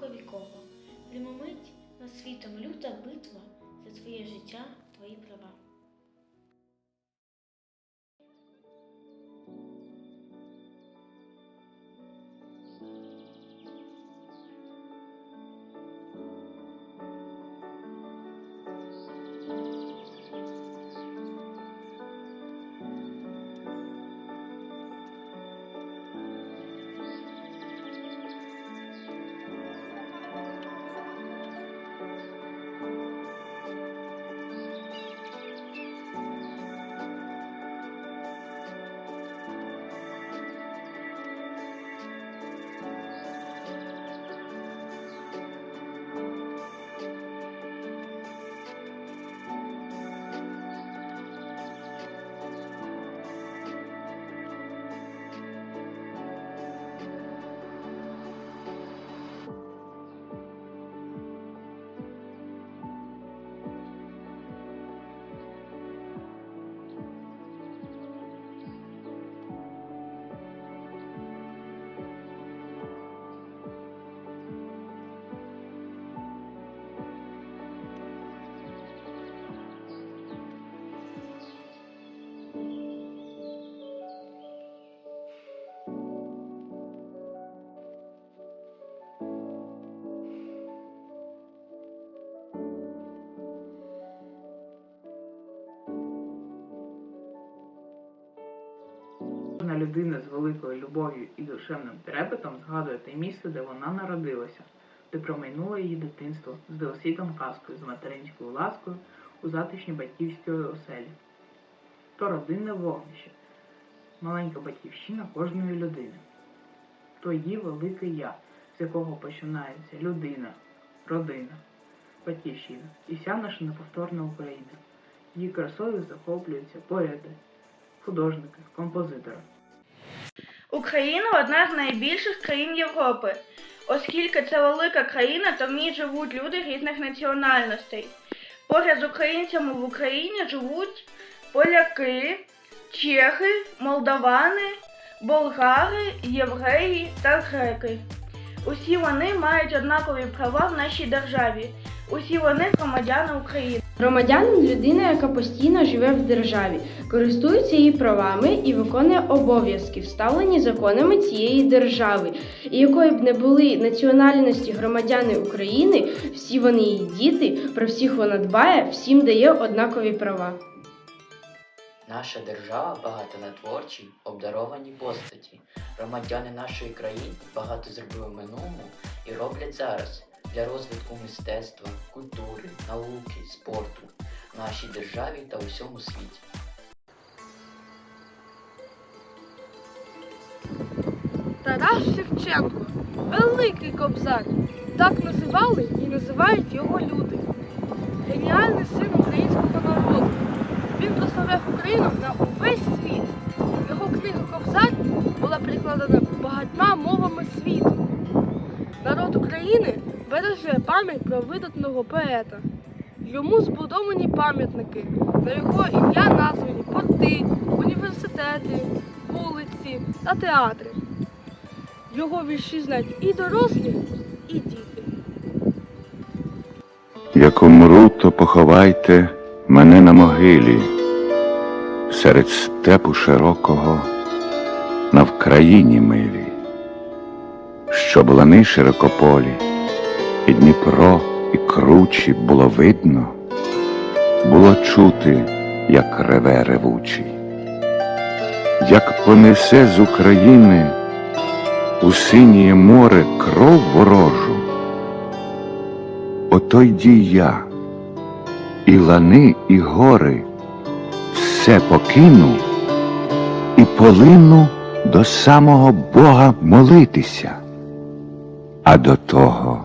розлука вікова. Над світом люта битва за твоє життя, твої права. Людина з великою любов'ю і душевним трепетом згадує те місце, де вона народилася, де промайнуло її дитинство з деосвітом казкою, з материнською ласкою у затишні батьківської оселі. То родинне вогнище, маленька батьківщина кожної людини, то її велике я, з якого починається людина, родина, батьківщина і вся наша неповторна Україна. Її красою захоплюються поети, художники, композитори. Україна одна з найбільших країн Європи. Оскільки це велика країна, то в ній живуть люди різних національностей. Поряд з українцями в Україні живуть поляки, чехи, молдавани, болгари, євреї та греки. Усі вони мають однакові права в нашій державі. Усі вони громадяни України. Громадянин людина, яка постійно живе в державі, користується її правами і виконує обов'язки, вставлені законами цієї держави, і якої б не були національності громадяни України, всі вони її діти, про всіх вона дбає, всім дає однакові права. Наша держава багата на творчі, обдаровані постаті. Громадяни нашої країни багато зробили в минулому і роблять зараз для розвитку мистецтва, культури, науки, спорту в нашій державі та у всьому світі. Тарас Шевченко, великий кобзар. Так називали і називають його люди. Геніальний син українського народу. Він прославляв Україну на увесь світ. Його книга Кобзар була перекладена багатьма мовами світу. Народ України береже пам'ять про видатного поета. Йому збудовані пам'ятники. На його ім'я названі порти, університети, вулиці та театри. Його вірші знають і дорослі, і діти. Як умру, то поховайте мене на могилі, серед степу широкого, на Вкраїні милій, щоб лани широкополі, і Дніпро, і кручі було видно, було чути, як реве ревучий, як понесе з України у синє море кров ворожу. Ото йді я, і лани, і гори, все покину і полину до самого Бога молитися. А до того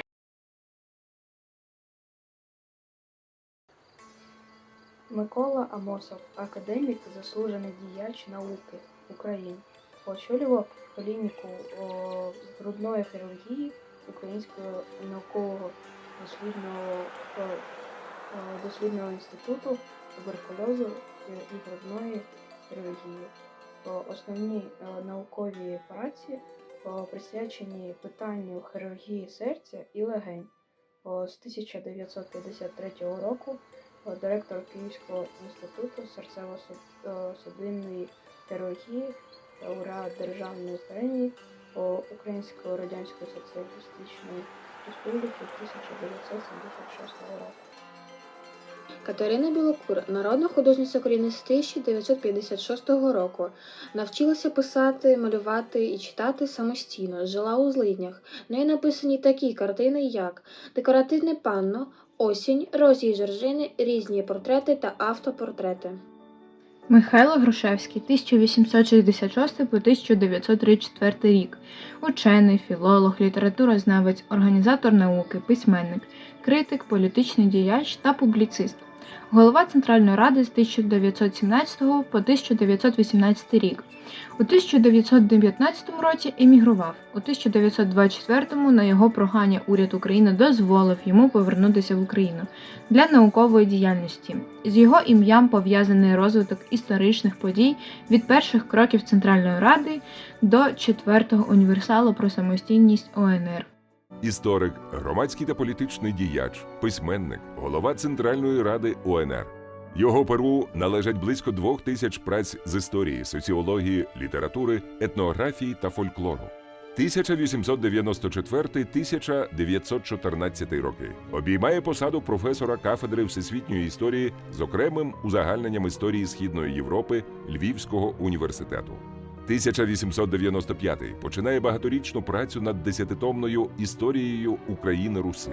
Микола Амосов, академік заслужений діяч науки України, очолював клініку грудної хірургії Українського наукового дослідного, дослідного інституту туберкульозу і грудної хірургії. Основні е, наукові праці присвячені питанню хірургії серця і легень. З 1953 року директор Київського інституту серцево-судинної хірургії, лауреат державної премії Української Радянської Соціалістичної Республіки 1976 року. Катерина Білокур, народна художниця України з 1956 року, навчилася писати, малювати і читати самостійно, жила у злиднях. В неї написані такі картини, як Декоративне панно, Осінь, Розі Жоржини, різні портрети та автопортрети. Михайло Грушевський 1866 по 1934 рік. Учений, філолог, літературознавець, організатор науки, письменник, критик, політичний діяч та публіцист. Голова Центральної ради з 1917 по 1918 рік. У 1919 році емігрував. У 1924 на його прохання уряд України дозволив йому повернутися в Україну для наукової діяльності. З його ім'ям пов'язаний розвиток історичних подій від перших кроків Центральної Ради до четвертого універсалу про самостійність ОНР. Історик, громадський та політичний діяч, письменник, голова Центральної ради УНР. Його перу належать близько двох тисяч праць з історії, соціології, літератури, етнографії та фольклору. 1894-1914 роки обіймає посаду професора кафедри всесвітньої історії з окремим узагальненням історії Східної Європи Львівського університету. 1895 починає багаторічну працю над десятитомною історією України Руси.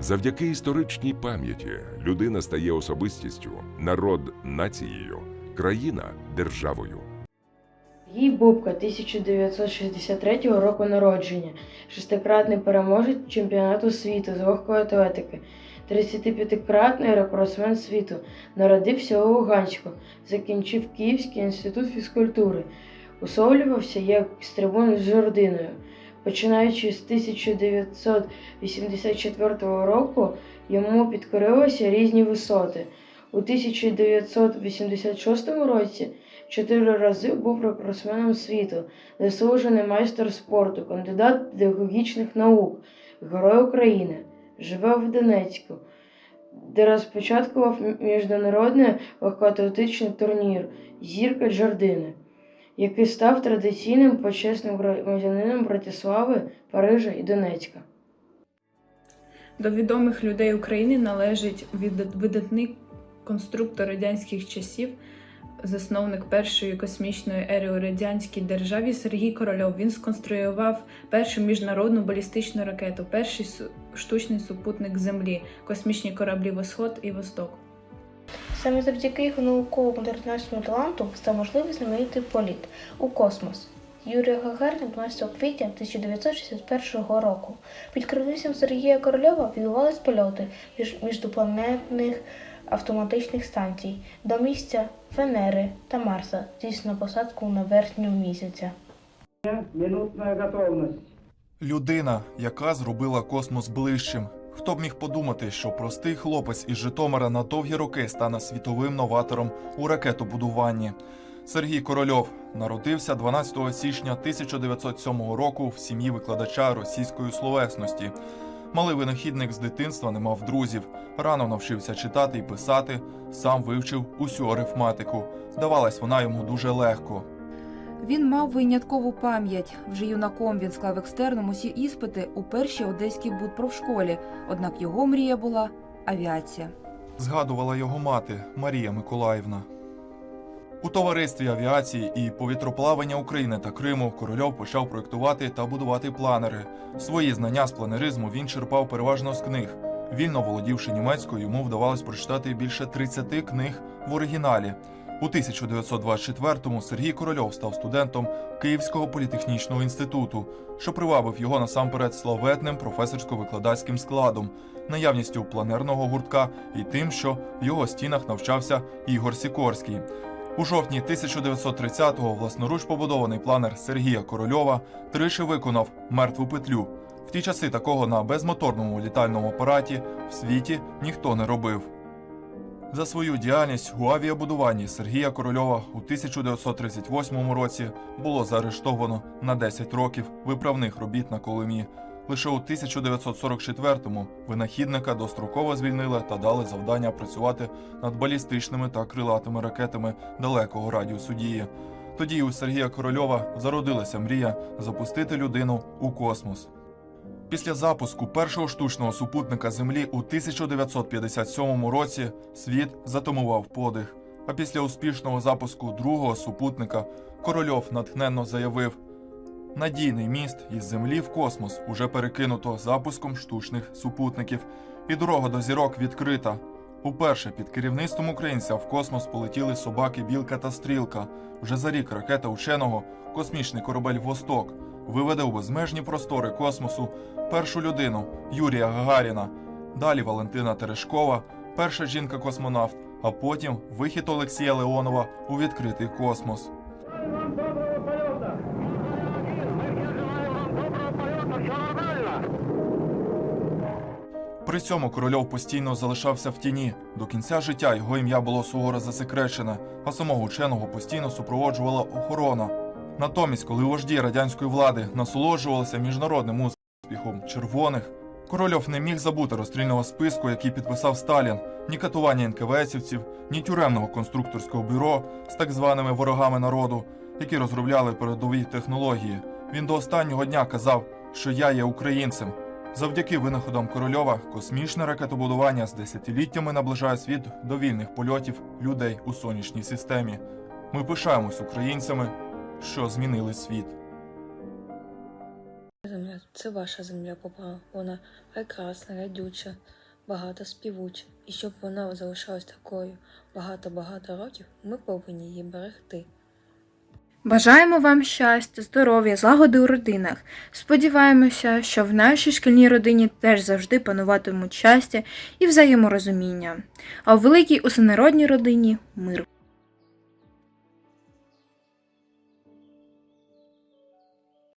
Завдяки історичній пам'яті людина стає особистістю, народ нацією, країна державою. Їй Бубка 1963 року народження, шестикратний переможець чемпіонату світу з легкої атлетики, 35-кратний рекордсмен світу, народився у Луганську, закінчив Київський інститут фізкультури, усовлювався як стрибун з жердиною. Починаючи з 1984 року йому підкорилися різні висоти. У 1986 році чотири рази був рекордсменом світу, заслужений майстер спорту, кандидат педагогічних наук, Герой України, живе в Донецьку, де розпочаткував міжнародний легкоатлетичний турнір Зірка Джордини, який став традиційним почесним громадянином Братислави, Парижа і Донецька. До відомих людей України належить видатний конструктор радянських часів, засновник першої космічної ери у радянській державі Сергій Корольов. Він сконструював першу міжнародну балістичну ракету, перший штучний супутник Землі, космічні кораблі Восход і Восток. Саме завдяки його науковому та таланту став можливий знаменитий політ у космос. Юрій Гагарін 12 квітня 1961 року під керівництвом Сергія Корольова відбувались польоти між міждопланетних автоматичних станцій до місця Венери та Марса, здійснено посадку на верхню місяця. Людина, яка зробила космос ближчим. Хто б міг подумати, що простий хлопець із Житомира на довгі роки стане світовим новатором у ракетобудуванні. Сергій Корольов народився 12 січня 1907 року в сім'ї викладача російської словесності. Малий винахідник з дитинства не мав друзів, рано навчився читати і писати, сам вивчив усю арифматику. Давалась вона йому дуже легко. Він мав виняткову пам'ять. Вже юнаком він склав екстерном усі іспити у першій одеській будпрофшколі, однак його мрія була авіація. згадувала його мати Марія Миколаївна. У товаристві авіації і повітроплавання України та Криму Корольов почав проєктувати та будувати планери. Свої знання з планеризму він черпав переважно з книг. Вільно володівши німецькою, йому вдавалось прочитати більше 30 книг в оригіналі. У 1924-му Сергій Корольов став студентом Київського політехнічного інституту, що привабив його насамперед славетним професорсько-викладацьким складом, наявністю планерного гуртка і тим, що в його стінах навчався Ігор Сікорський. У жовтні 1930-го власноруч побудований планер Сергія Корольова тричі виконав мертву петлю. В ті часи такого на безмоторному літальному апараті в світі ніхто не робив. За свою діяльність у авіабудуванні Сергія Корольова у 1938 році було заарештовано на 10 років виправних робіт на Колимі. Лише у 1944-му винахідника достроково звільнили та дали завдання працювати над балістичними та крилатими ракетами далекого радіусу дії. Тоді у Сергія Корольова зародилася мрія запустити людину у космос. Після запуску першого штучного супутника Землі у 1957 році світ затамував подих. А після успішного запуску другого супутника Корольов натхненно заявив: надійний міст із Землі в космос уже перекинуто запуском штучних супутників, і дорога до зірок відкрита. Уперше під керівництвом українця в космос полетіли собаки Білка та Стрілка. Вже за рік ракета ученого, космічний корабель Восток, виведе у безмежні простори космосу першу людину Юрія Гагаріна, далі Валентина Терешкова, перша жінка-космонавт, а потім вихід Олексія Леонова у відкритий космос. При цьому корольов постійно залишався в тіні. До кінця життя його ім'я було суворо засекречене, а самого ученого постійно супроводжувала охорона. Натомість, коли вожді радянської влади насолоджувалися міжнародним успіхом червоних, Корольов не міг забути розстрільного списку, який підписав Сталін, ні катування НКВСівців, ні тюремного конструкторського бюро з так званими ворогами народу, які розробляли передові технології. Він до останнього дня казав, що я є українцем. Завдяки винаходам Корольова космічне ракетобудування з десятиліттями наближає світ до вільних польотів людей у сонячній системі. Ми пишаємось українцями, що змінили світ. Земля це ваша земля, папа. Вона прекрасна, радюча, багато співуча. І щоб вона залишалась такою багато-багато років, ми повинні її берегти. Бажаємо вам щастя, здоров'я, злагоди у родинах. Сподіваємося, що в нашій шкільній родині теж завжди пануватимуть щастя і взаєморозуміння, а у великій усенародній родині мир.